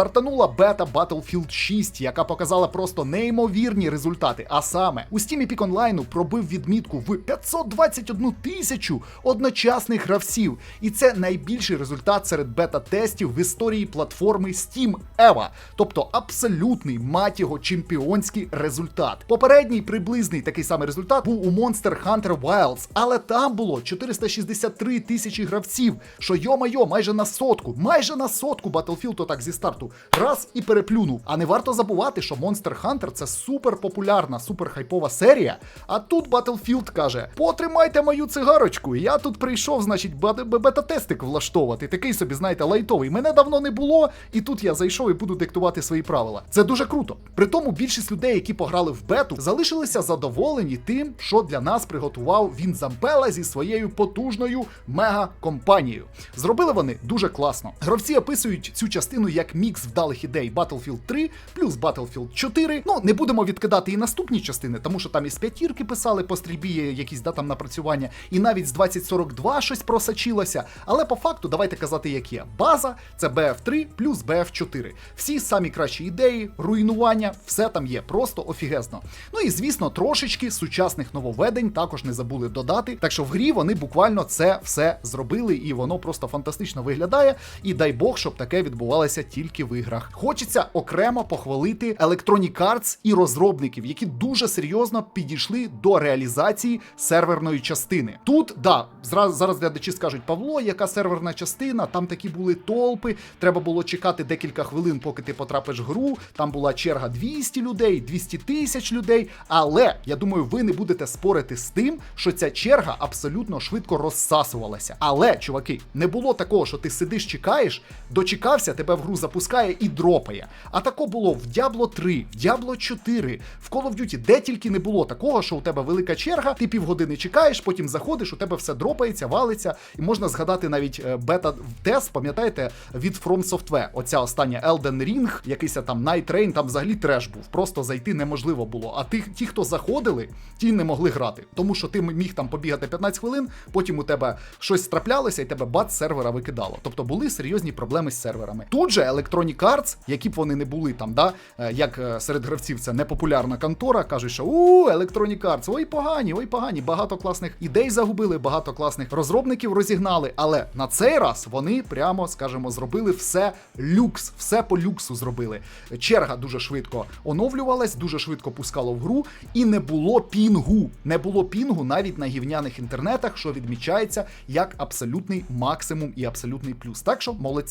стартанула бета Battlefield 6, яка показала просто неймовірні результати. А саме у Steam Epic Online пробив відмітку в 521 тисячу одночасних гравців. І це найбільший результат серед бета-тестів в історії платформи Steam EVA. Тобто абсолютний мать його чемпіонський результат. Попередній приблизний такий самий результат був у Monster Hunter Wilds, але там було 463 тисячі гравців. Що йо-майо, майже на сотку, майже на сотку Battlefield отак зі старту. Раз і переплюнув. А не варто забувати, що Monster Hunter це супер популярна, супер хайпова серія. А тут Battlefield каже: потримайте мою цигарочку. Я тут прийшов, значить, бет- бета-тестик влаштовувати. Такий собі, знаєте, лайтовий. Мене давно не було, і тут я зайшов і буду диктувати свої правила. Це дуже круто. При тому більшість людей, які пограли в бету, залишилися задоволені тим, що для нас приготував він Зампела зі своєю потужною мега-компанією. Зробили вони дуже класно. Гравці описують цю частину як мікс вдалих ідей Battlefield 3 плюс Battlefield 4. Ну не будемо відкидати і наступні частини, тому що там із п'ятірки писали по стрільбі якісь да, там напрацювання, і навіть з 2042 щось просочилося. Але по факту давайте казати, як є. База це BF3 плюс BF4. Всі самі кращі ідеї, руйнування, все там є, просто офігезно. Ну і звісно, трошечки сучасних нововведень також не забули додати. Так що в грі вони буквально це все зробили, і воно просто фантастично виглядає. І дай Бог, щоб таке відбувалося тільки в іграх. Хочеться окремо похвалити Electronic Arts і розробників, які дуже серйозно підійшли до реалізації серверної частини. Тут да, зараз глядачі скажуть Павло, яка серверна частина, там такі були толпи. Треба було чекати декілька хвилин, поки ти потрапиш в гру. Там була черга 200 людей, 200 тисяч людей. Але я думаю, ви не будете спорити з тим, що ця черга абсолютно швидко розсасувалася. Але, чуваки, не було такого, що ти сидиш, чекаєш, дочекався, тебе в гру запускає і дропає. А тако було в Diablo 3, в Diablo 4, в Call of Duty, де тільки не було такого, що у тебе велика черга, ти півгодини чекаєш, потім заходиш, у тебе все дропається, валиться, і можна згадати навіть е, бета-тест, пам'ятаєте, від From Software. Оця остання Elden Ring, якийсь там Night Rain, там взагалі треш був. Просто зайти неможливо було. А ті, ті, хто заходили, ті не могли грати. Тому що ти міг там побігати 15 хвилин, потім у тебе щось траплялося, і тебе бац сервера викидало. Тобто були серйозні проблеми з серверами. Тут же Electronic Arts, які б вони не були там, да, е, як е, серед гравців це непопулярна контора, кажуть, що у Electronic Arts, ой погані, ой погані, багато класних ідей загубили, багато класних розробників розігнали. Але на цей раз вони прямо, скажімо, зробили все люкс, все по люксу зробили. Черга дуже швидко оновлювалась, дуже швидко пускало в гру, і не було пінгу. Не було пінгу навіть на гівняних інтернетах, що відмічається як абсолютний максимум і абсолютний плюс. Так що молодці.